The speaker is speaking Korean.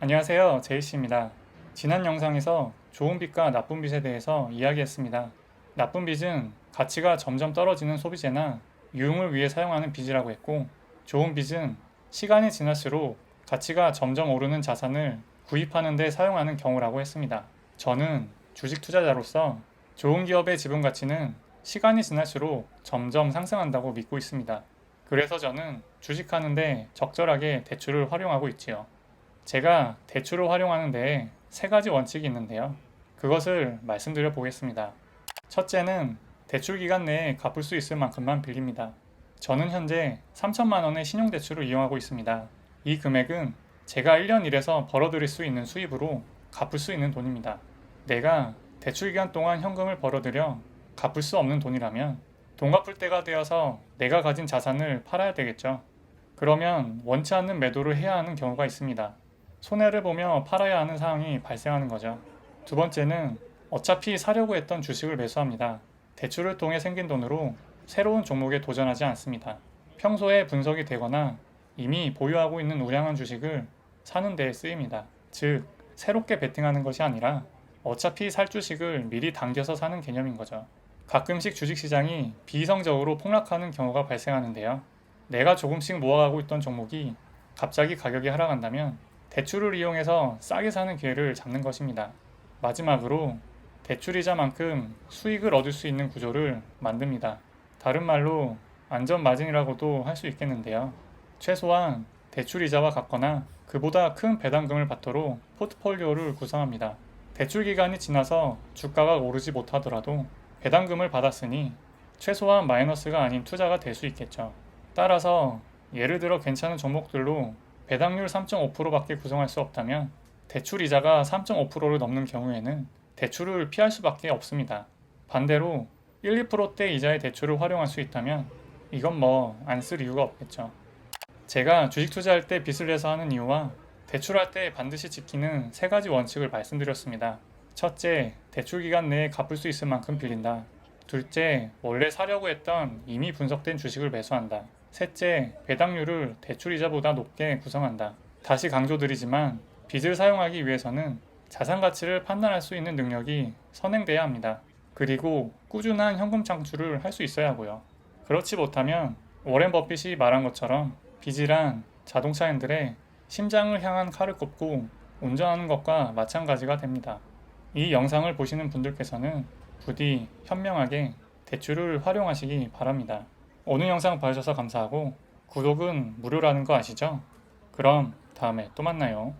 안녕하세요. 제이씨입니다. 지난 영상에서 좋은 빚과 나쁜 빚에 대해서 이야기했습니다. 나쁜 빚은 가치가 점점 떨어지는 소비재나 유흥을 위해 사용하는 빚이라고 했고, 좋은 빚은 시간이 지날수록 가치가 점점 오르는 자산을 구입하는 데 사용하는 경우라고 했습니다. 저는 주식 투자자로서 좋은 기업의 지분 가치는 시간이 지날수록 점점 상승한다고 믿고 있습니다. 그래서 저는 주식하는데 적절하게 대출을 활용하고 있지요. 제가 대출을 활용하는 데에 세 가지 원칙이 있는데요. 그것을 말씀드려 보겠습니다. 첫째는 대출 기간 내에 갚을 수 있을 만큼만 빌립니다. 저는 현재 3천만 원의 신용대출을 이용하고 있습니다. 이 금액은 제가 1년 일해서 벌어들일 수 있는 수입으로 갚을 수 있는 돈입니다. 내가 대출 기간 동안 현금을 벌어들여 갚을 수 없는 돈이라면 돈 갚을 때가 되어서 내가 가진 자산을 팔아야 되겠죠. 그러면 원치 않는 매도를 해야 하는 경우가 있습니다. 손해를 보며 팔아야 하는 상황이 발생하는 거죠. 두 번째는 어차피 사려고 했던 주식을 매수합니다. 대출을 통해 생긴 돈으로 새로운 종목에 도전하지 않습니다. 평소에 분석이 되거나 이미 보유하고 있는 우량한 주식을 사는 데에 쓰입니다. 즉, 새롭게 베팅하는 것이 아니라 어차피 살 주식을 미리 당겨서 사는 개념인 거죠. 가끔씩 주식시장이 비이성적으로 폭락하는 경우가 발생하는데요. 내가 조금씩 모아가고 있던 종목이 갑자기 가격이 하락한다면 대출을 이용해서 싸게 사는 기회를 잡는 것입니다. 마지막으로 대출이자만큼 수익을 얻을 수 있는 구조를 만듭니다. 다른 말로 안전 마진이라고도 할 수 있겠는데요. 최소한 대출이자와 같거나 그보다 큰 배당금을 받도록 포트폴리오를 구성합니다. 대출 기간이 지나서 주가가 오르지 못하더라도 배당금을 받았으니 최소한 마이너스가 아닌 투자가 될 수 있겠죠. 따라서 예를 들어 괜찮은 종목들로 배당률 3.5%밖에 구성할 수 없다면 대출 이자가 3.5%를 넘는 경우에는 대출을 피할 수밖에 없습니다. 반대로 1, 2%대 이자의 대출을 활용할 수 있다면 이건 뭐 안 쓸 이유가 없겠죠. 제가 주식 투자할 때 빚을 내서 하는 이유와 대출할 때 반드시 지키는 세 가지 원칙을 말씀드렸습니다. 첫째, 대출 기간 내에 갚을 수 있을 만큼 빌린다. 둘째, 원래 사려고 했던 이미 분석된 주식을 매수한다. 셋째, 배당률을 대출이자보다 높게 구성한다. 다시 강조드리지만 빚을 사용하기 위해서는 자산 가치를 판단할 수 있는 능력이 선행돼야 합니다. 그리고 꾸준한 현금 창출을 할 수 있어야 하고요. 그렇지 못하면 워렌 버핏이 말한 것처럼 빚이란 자동차 핸들에 심장을 향한 칼을 꼽고 운전하는 것과 마찬가지가 됩니다. 이 영상을 보시는 분들께서는 부디 현명하게 대출을 활용하시기 바랍니다. 오늘 영상 봐주셔서 감사하고 구독은 무료라는 거 아시죠? 그럼 다음에 또 만나요.